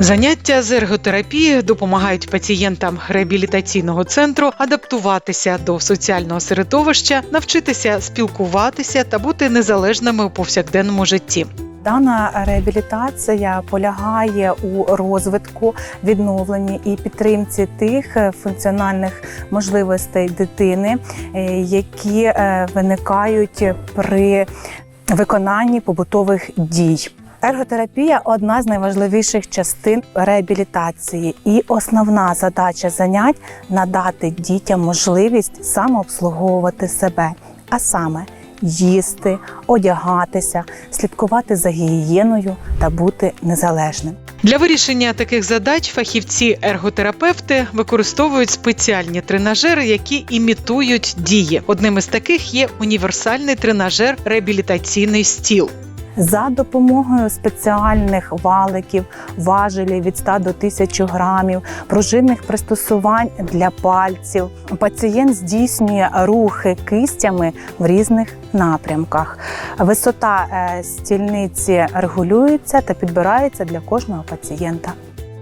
Заняття з ерготерапії допомагають пацієнтам реабілітаційного центру адаптуватися до соціального середовища, навчитися спілкуватися та бути незалежними у повсякденному житті. Дана реабілітація полягає у розвитку, відновленні і підтримці тих е, функціональних можливостей дитини, е, які е, виникають при виконанні побутових дій. Ерготерапія одна з найважливіших частин реабілітації, і основна задача занять надати дітям можливість самообслуговувати себе, а саме їсти, одягатися, слідкувати за гігієною та бути незалежним. Для вирішення таких задач фахівці-ерготерапевти використовують спеціальні тренажери, які імітують дії. Одним із таких є універсальний тренажер реабілітаційний стіл. За допомогою спеціальних валиків, важелів від 100 до 1000 грамів, пружинних пристосувань для пальців, пацієнт здійснює рухи кистями в різних напрямках. Висота е, стільниці регулюється та підбирається для кожного пацієнта.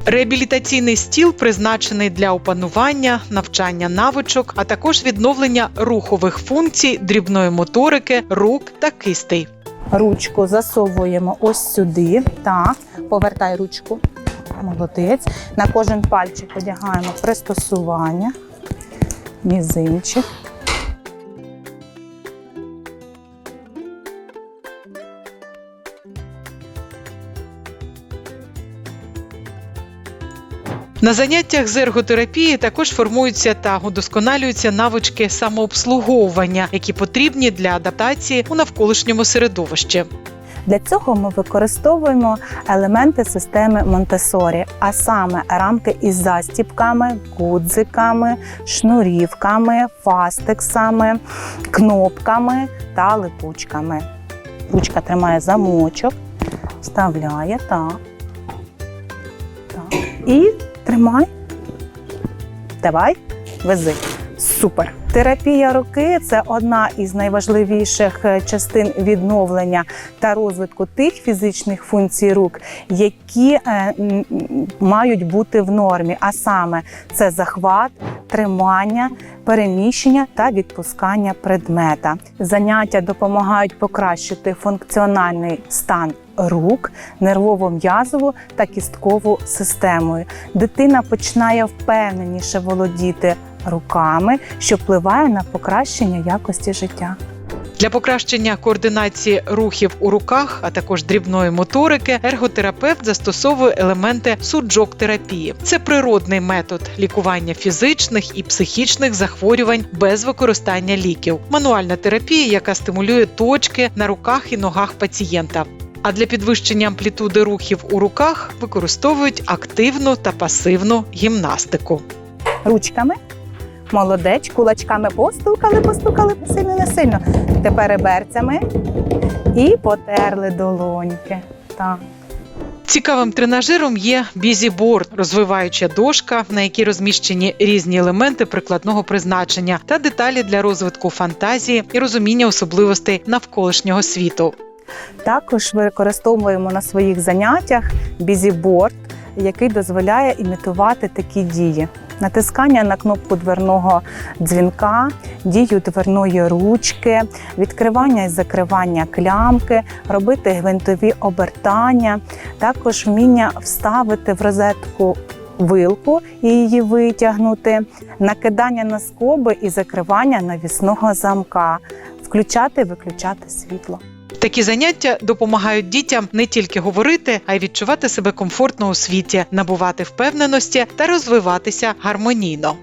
Реабілітаційний стіл призначений для опанування, навчання навичок, а також відновлення рухових функцій, дрібної моторики, рук та кистей. Ручку засовуємо ось сюди. Так, повертай ручку. Молодець. На кожен пальчик одягаємо пристосування. Мізинчик. На заняттях з ерготерапії також формуються та удосконалюються навички самообслуговування, які потрібні для адаптації у навколишньому середовищі. Для цього ми використовуємо елементи системи Монтесорі, а саме рамки із застіпками, гудзиками, шнурівками, фастексами, кнопками та липучками. Ручка тримає замочок, вставляє так. так. І тримай. Давай, вези. Супер. Терапія руки це одна із найважливіших е, частин відновлення та розвитку тих фізичних функцій рук, які е, мають бути в нормі. А саме це захват, тримання, переміщення та відпускання предмета. Заняття допомагають покращити функціональний стан рук, нервово-м'язову та кісткову системою. Дитина починає впевненіше володіти руками, що впливає на покращення якості життя. Для покращення координації рухів у руках, а також дрібної моторики, ерготерапевт застосовує елементи суджок-терапії. Це природний метод лікування фізичних і психічних захворювань без використання ліків. Мануальна терапія, яка стимулює точки на руках і ногах пацієнта. А для підвищення амплітуди рухів у руках використовують активну та пасивну гімнастику. Ручками. Молодець, кулачками постукали, постукали сильно не сильно. Тепер реберцями і потерли долоньки. Так. Цікавим тренажером є бізіборд, розвиваюча дошка, на якій розміщені різні елементи прикладного призначення та деталі для розвитку фантазії і розуміння особливостей навколишнього світу. Також використовуємо на своїх заняттях бізіборд, який дозволяє імітувати такі дії. Натискання на кнопку дверного дзвінка, дію дверної ручки, відкривання і закривання клямки, робити гвинтові обертання, також вміння вставити в розетку вилку і її витягнути, накидання на скоби і закривання навісного замка, включати і виключати світло. Такі заняття допомагають дітям не тільки говорити, а й відчувати себе комфортно у світі, набувати впевненості та розвиватися гармонійно.